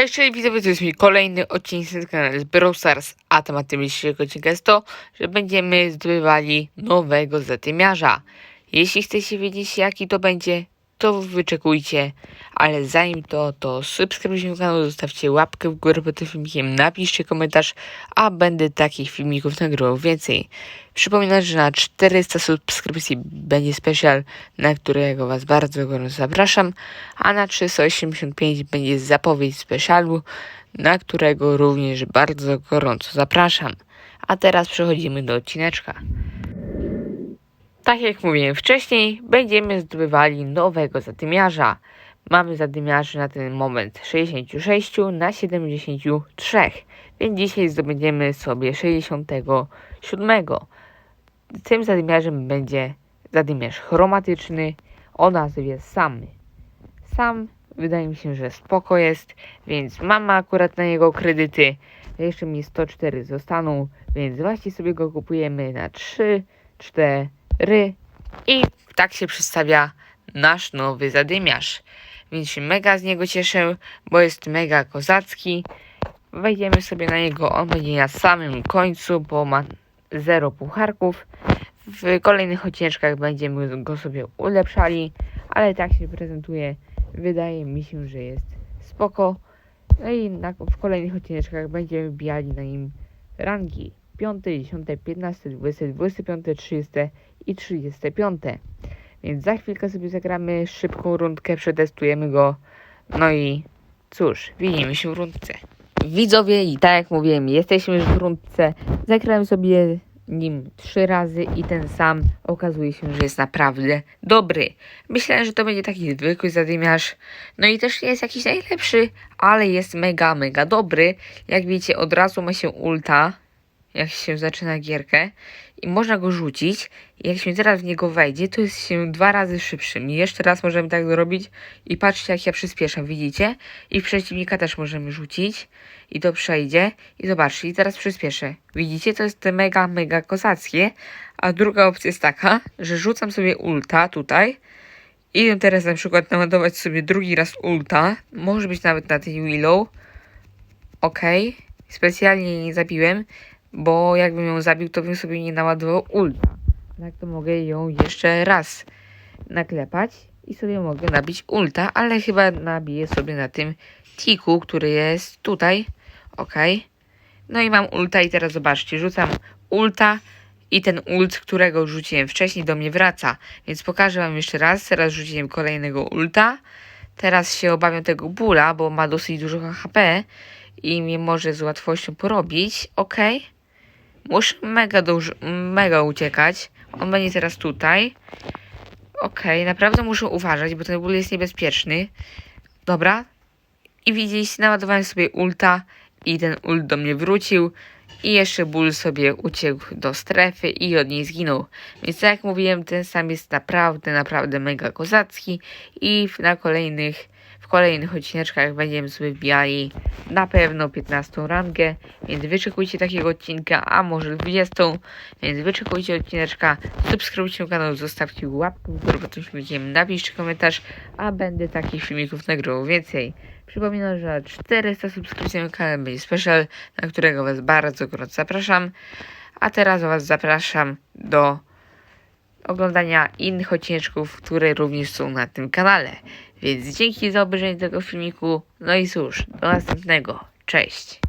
Cześć, cześć widzowie, to jest mój kolejny odcinek z Brawl Stars, a tematem dzisiejszego odcinka jest to, że będziemy zdobywali nowego zatymiarza. Jeśli chcecie wiedzieć jaki to będzie, to wyczekujcie, ale zanim to, to subskrybujcie kanał, zostawcie łapkę w górę pod tym filmikiem, napiszcie komentarz, a będę takich filmików nagrywał więcej. Przypominam, że na 400 subskrypcji będzie special, na którego Was bardzo gorąco zapraszam, a na 385 będzie zapowiedź specialu, na którego również bardzo gorąco zapraszam. A teraz przechodzimy do odcineczka. Tak jak mówiłem wcześniej, będziemy zdobywali nowego zadymiarza. Mamy zadymiarzy na ten moment 66 na 73, więc dzisiaj zdobędziemy sobie 67. Tym zadymiarzem będzie zadymiarz chromatyczny o nazwie Sam. Sam wydaje mi się, że spoko jest, więc mamy akurat na niego kredyty. Jeszcze mi 104 zostaną, więc właśnie sobie go kupujemy na 3, 4 i tak się przedstawia nasz nowy zadymiarz. Więc się mega z niego cieszę, bo jest mega kozacki. Wejdziemy sobie na niego, on będzie na samym końcu, bo ma 0 pucharków. W kolejnych odcinkach będziemy go sobie ulepszali, ale tak się prezentuje. Wydaje mi się, że jest spoko. No i w kolejnych odcinkach będziemy wbijali na nim rangi 5, 10, 15, 20, 25, 30 i 35. Więc za chwilkę sobie zagramy szybką rundkę, przetestujemy go. No i cóż, widzimy się w rundce. Widzowie, i tak jak mówiłem, jesteśmy już w rundce. Zagrałem sobie nim trzy razy i ten sam okazuje się, że jest naprawdę dobry. Myślałem, że to będzie taki zwykły zadymiarz. No i też nie jest jakiś najlepszy, ale jest mega, mega dobry. Jak widzicie, od razu ma się ulta, jak się zaczyna gierkę i można go rzucić. Jak się teraz w niego wejdzie, to jest się dwa razy szybszym. I jeszcze raz możemy tak zrobić i patrzcie jak ja przyspieszam, widzicie? I w przeciwnika też możemy rzucić i to przejdzie. I zobaczcie, i teraz przyspieszę. Widzicie? To jest mega, mega kozackie. A druga opcja jest taka, że rzucam sobie ulta tutaj. I teraz na przykład naładować sobie drugi raz ulta. Może być nawet na tej Willow. Ok. Specjalnie nie zabiłem, bo jakbym ją zabił, to bym sobie nie naładował ulta. Tak to mogę ją jeszcze raz naklepać i sobie mogę nabić ulta, ale chyba nabiję sobie na tym tiku, który jest tutaj. Ok. No i mam ulta i teraz zobaczcie, rzucam ulta i ten ult, którego rzuciłem wcześniej do mnie wraca. Więc pokażę wam jeszcze raz. Teraz rzuciłem kolejnego ulta. Teraz się obawiam tego bóla, bo ma dosyć dużo HP i mnie może z łatwością porobić. Ok. Muszę mega dużo, mega uciekać. On będzie teraz tutaj. Okej, naprawdę muszę uważać, bo ten ból jest niebezpieczny. Dobra. I widzieliście, naładowałem sobie ulta i ten ult do mnie wrócił. I jeszcze ból sobie uciekł do strefy i od niej zginął. Więc tak jak mówiłem, ten sam jest naprawdę, naprawdę mega kozacki. I na kolejnych, w kolejnych odcineczkach będziemy sobie wbijali na pewno 15 rangę. Więc wyczekujcie takiego odcinka, a może 20. Więc wyczekujcie odcineczka, subskrybujcie kanał, zostawcie łapkę w górę pod tym filmikiem, napiszcie komentarz, a będę takich filmików nagrywał więcej. Przypominam, że na 400 subskrypcji na kanale będzie special, na którego Was bardzo gorąco zapraszam. A teraz Was zapraszam do oglądania innych odcineczków, które również są na tym kanale. Więc dzięki za obejrzenie tego filmiku. No i cóż, do następnego. Cześć!